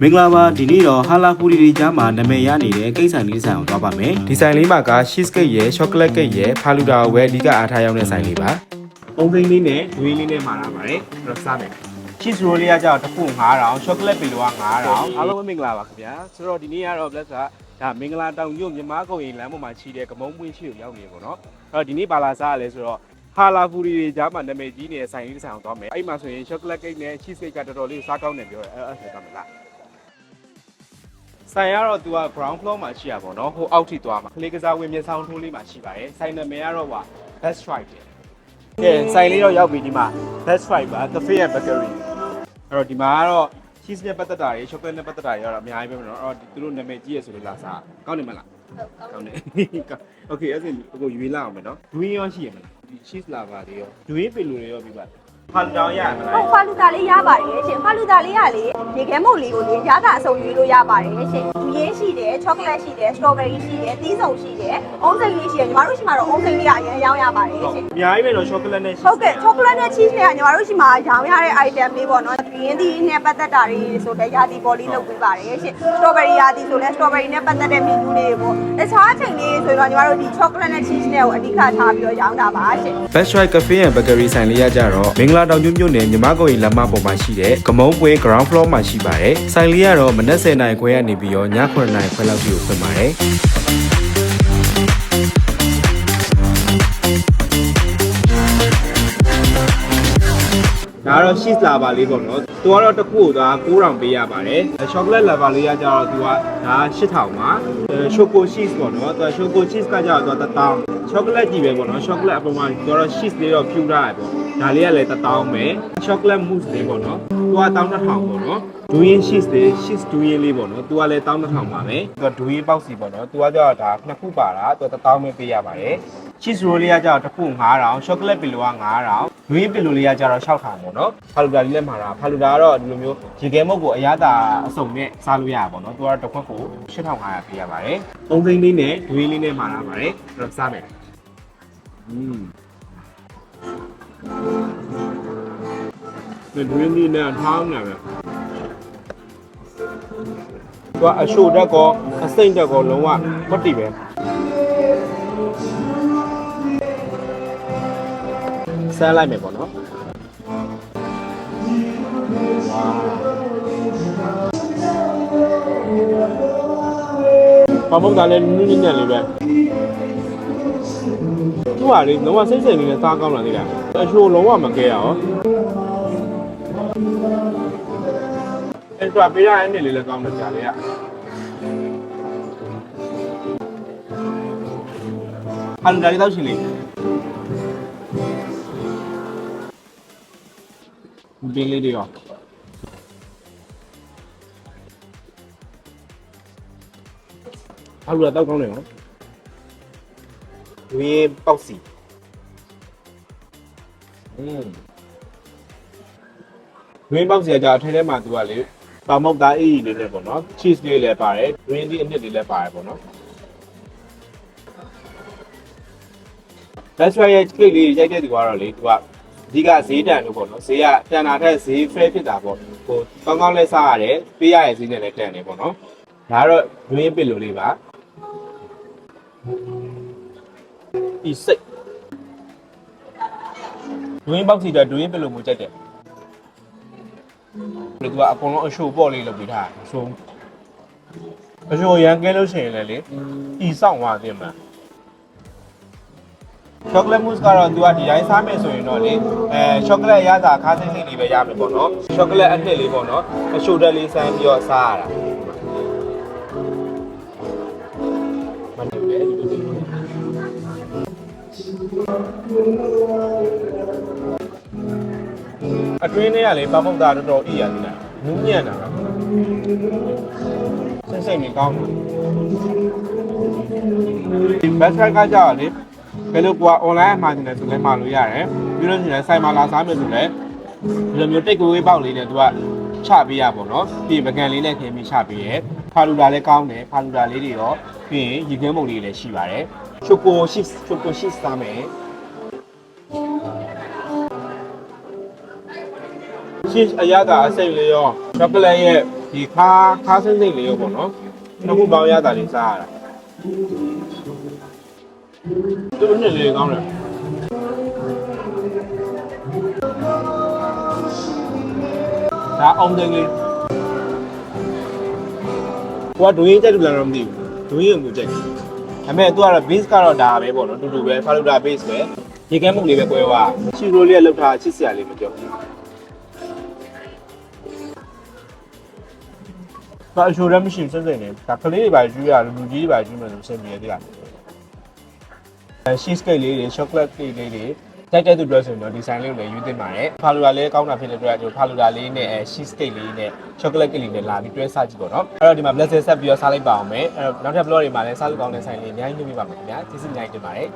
မင်္ဂလာပါဒီနေ့တော့ဟာလာပူရီတွေကြားမှာနာမည်ရနေတဲ့ကိစ္စလေးဆိုင်အောင်သွားပါမယ်ဒီဆိုင်လေးမှာက cheese cake ရယ် chocolate cake ရယ်ဖာလူဒါဝယ်အဓိကအားထားရောက်တဲ့ဆိုင်လေးပါပုံသိန်းလေးနဲ့ဒွေးလေးနဲ့မှာလာပါတယ်အဲ့တော့စားမယ် cheese roll လေးကကြောက်တစ်ခု9000 chocolate ပီလိုက9000အားလုံးပဲမင်္ဂလာပါခင်ဗျာဆိုတော့ဒီနေ့ကတော့ bless ကဒါမင်္ဂလာတောင်ညွန့်မြမကုန်းရင်လမ်းပေါ်မှာရှိတဲ့ကမုံပွင့်ရှိကိုရောက်နေပေါ့နော်အဲ့တော့ဒီနေ့ဘာလာစားရလဲဆိုတော့ဟာလာပူရီတွေကြားမှာနာမည်ကြီးနေတဲ့ဆိုင်လေးတစ်ဆိုင်အောင်သွားမယ်အဲ့မှာဆိုရင် chocolate cake နဲ့ cheese cake ကတော်တော်လေးစားကောင်းတယ်ပြောတယ်အဲ့အဲ့ဒါကမလား ဆိုင်ကတော့သူက ground floor မှာရှိရပါတော့ဟိုအောက်ထိသွားမှာကလေးကစားဝင်မြေဆောင်ထိုးလေးမှာရှိပါတယ်ဆိုင်နာမည်ကတော့ဟာ best fried တယ်ကဲဆိုင်လေးတော့ရောက်ပြီဒီမှာ best fried ပါ cafe and bakery အဲ့တော့ဒီမှာကတော့ cheese နဲ့ပတ်သက်တာတွေ chocolate နဲ့ပတ်သက်တာတွေကတော့အများကြီးပဲမနော်အဲ့တော့သူတို့နာမည်ကြီးရဆိုလို့လာစားကောင်းတယ်မလားကောင်းတယ် okay အဲ့ဒါကိုရွေးလာအောင်မယ်နော်ဒွေးရောရှိရမလားဒီ cheese lava တွေရောဒွေးပင်လိုတွေရောပြီးပါ ဖန်တောင်ရမလားဟုတ်ဖာလူတာလေးရပါတယ်ရှင်ဖာလူတာလေးကလေရေခဲမုတ်လေးကိုလေရတာအစုံရွေးလို့ရပါတယ်ရှင်ဒူရင်းရှိတယ်ချောကလက်ရှိတယ်စတော်ဘယ်ရီရှိတယ်သီးစုံရှိတယ်အုံးစိမ်လေးရှိတယ်ညီမတို့ရှိမှာတော့အုံးစိမ်လေးကအရင်ရောင်းရပါတယ်ရှင်အများကြီးပဲနော် chocolate နဲ့ cheese ဟုတ်ကဲ့ချောကလက်နဲ့ cheese နဲ့ကညီမတို့ရှိမှာရောင်းရတဲ့ item လေးပေါ့နော်ဒူရင်းသီးနဲ့ပတ်သက်တာတွေဆိုလည်းရာသီပေါ်လေးလုပ်ပေးပါတယ်ရှင်စတော်ဘယ်ရီရာသီဆိုလည်းစတော်ဘယ်ရီနဲ့ပတ်သက်တဲ့ menu လေးတွေပေါ့တခြားအချိန်လေးဆိုတော့ညီမတို့ဒီ chocolate နဲ့ cheese နဲ့ကိုအဓိကထားပြီးတော့ရောင်းတာပါရှင် Best Try Cafe and Bakery ဆိုင်လေးရကြတော့မင်္ဂလာတောင်ကျွန်းမြို့နယ်မြမကုန်းရီလမ်းမပေါ်မှာရှိတဲ့ကမုံပွင့် ground floor မှာရှိပါတယ်။ဆိုင်လေးကတော့မနက်10:00နာရီခွဲကနေပြီးတော့ည9:00နာရီခွဲလောက်ထိကိုဖွင့်ပါတယ်ဒါကတော့ cheese lava လေးပေါ့နော်။သူကတော့တစ်ခုကိုဒါ9000ပေးရပါတယ်။ chocolate lava လေးကကြတော့သူကဒါ8000ပါ။ choco cheese ပေါ့နော်။သူ choco cheese ကကြတော့1000 chocolate ကြီးပဲပေါ့နော်။ chocolate အပေါ်မှာသူကတော့ cheese လေးတော့ဖြူထားတယ်ပေါ့။ ဒါလေးကလည်း1000ပဲ။ chocolate mousse လေးပေါ့နော်။သူက12000ပေါ့နော်။ doing cheese လေး cheese doing လေးပေါ့နော်။သူကလည်း12000ပါပဲ။သူက doing box စီပေါ့နော်။သူကကြတော့ဒါနှစ်ခုပါတာ။သူက1000ပဲပေးရပါတယ်။ cheese roll လေးကကြတော့တစ်ခု9000 chocolate pillow က9000 green pillow လေးကကြတော့6000ပေါ့နော်ဖာလူဒါလေးလည်းမှာတာဖာလူဒါကတော့ဒီလိုမျိုးရေခဲမုတ်ကိုအရသာအစုံနဲ့စားလို့ရပါပေါ့နော်သူကတော့တစ်ခွက်ကို8500ပေးရပါတယ်သုံးသိန်းလေးနဲ့ဒွေးလေးနဲ့မှာလာပါတယ်အဲ့တော့စားမယ်อืม ဒီဒွေးလေးနဲ့ထောင်းနေပဲသူကအရှိုတက်ကောအစိမ့်တက်ကောလုံးဝကွတ်တီပဲဆန်းလိုက်မယ်ပေါ့နော်ပမုတ်ကလည်းနူးနူးညံ့လေးပဲသူ့ဟာလေလုံးဝစိတ်စိတ်လေးနဲ့စားကောင်းလာသေးတယ်အရှိုးလုံးဝမကဲရအောင် အင်တာပေးရတဲ့နေ့လေးလည်းကောင်းတယ်ကြာလေးကအန်ဒါရီတော့ရှင်လေးဘင်းလေးတွေရောအလူတော့ကောင်းတယ်နော်ဝင်းပေါက်စီอืม ဝင်းပေါက်စီကကြာအထဲထဲမှာသူကလေပါမောက်သားအေးလေးနဲ့ပေါ့နော် cheese လေးလည်းပါတယ်ဝင်းဒီအနှစ်လေးလည်းပါတယ်ပေါ့နော် That's why ရဲ့ cake လေးရိုက်တဲ့သူကတော့လေသူကအဓိကဈေးတန်လို့ပေါ့နော်ဈေးကတန်တာထက်ဈေး fair ဖြစ်တာပေါ့ဟိုကောင်းကောင်းလဲစားရတယ်ပေးရရဲ့ဈေးနဲ့လည်းတန်တယ်ပေါ့နော်ဒါကတော့ဒွင်းပစ်လို့လေးပါဒီစိတ်ဒွင်းပေါက်စီတော့ဒွင်းပစ်လို့မကြိုက်တယ် ဒီသူကအကုန်လုံးအရှိုးပေါ့လေးလုပ်ပြီးထားတယ်ဆိုအရှိုးရန်ကဲလို့ရှိရင်လည်းလေဤဆောင်သွားတယ်မှာ chocolate mousse ကတော့ तू ကဒီတိုင်းစားမယ်ဆိုရင်တော့လေအဲ chocolate ရတာခါးသိသိလေးပဲရမယ်ပေါ့နော် chocolate အနှစ်လေးပေါ့နော်အရှိုတက်လေးစမ်းပြီးတော့စားရတာမနေပဲဒီလိုလေး အတွင်းထဲကလေပမုတ်သားတော်တော်အီရတယ်လားနူးညံ့တာစိတ်စိတ်နေကောင်းတယ်ဒီဘတ်ထက်ကကြာလေဘယ်လိုကွာ online မှာနေတယ်ဆိုလည်းမှာလို့ရတယ်ပြီးလို့ရှိရင်စိုက်မှာလာစားမယ်ဆိုလည်းဒီလိုမျိုးတိတ်ကွေးပေါက်လေးနဲ့သူကချပေးရပါတော့ပြီးပကံလေးနဲ့ခင်းပြီးချပေးရဲဖာလူတာလည်းကောင်းတယ်ဖာလူတာလေးတွေရောပြီးရင်ရေခဲမုံလေးလည်းရှိပါတယ်ချိုကိုရှိချိုကိုရှိစားမယ် ရှင်းအရသာအစိမ့်လေးရောချောကလက်ရဲ့ဒီခါခါစင်းစိတ်လေးရောပေါ့နော်နှစ်ခုပေါင်းရတာလေးစားရတာသူ့နှစ်လေးကောင်းတယ်ဒါအောင်တယ်လေးကိုကဒွေးကြိုက်တယ်လားတော့မသိဘူးဒွေးရုံကိုကြိုက်တယ်ဒါပေမဲ့သူကတော့ base ကတော့ဒါပဲပေါ့နော်တူတူပဲ faluda base ပဲရေကဲမှုလေးပဲပွဲသွားချီရိုလေးကလောက်ထားချစ်စရာလေးမကြောက်ဘူး ဒါအချိုလည်းမရှိဘူးစက်စက်နေဒါကလေးတွေပါယူရလူကြီးတွေပါယူမယ်လို့စင်မြဲသေးတာအဲ cheese cake လေးတွေ chocolate cake လေးတွေတိုက်တဲ့သူပြောဆိုရင်တော့ဒီဆိုင်လေးကိုလည်းယူသင့်ပါတယ်ဖာလူတာလေးကောင်းတာဖြစ်တဲ့အတွက်ကျွန်တော်ဖာလူတာလေးနဲ့အဲ cheese cake လေးနဲ့ chocolate cake လေးနဲ့လာပြီးတွဲစားကြည့်ပေါ့နော်အဲ့တော့ဒီမှာ blessing ဆက်ပြီးတော့စားလိုက်ပါအောင်မယ်အဲ့တော့နောက်ထပ် blog တွေမှာလည်းစားလို့ကောင်းတဲ့ဆိုင်လေးအများကြီးလုပ်ပြပါမယ်ခင်ဗျာကျေးဇူးအများကြီးတင်ပါတယ်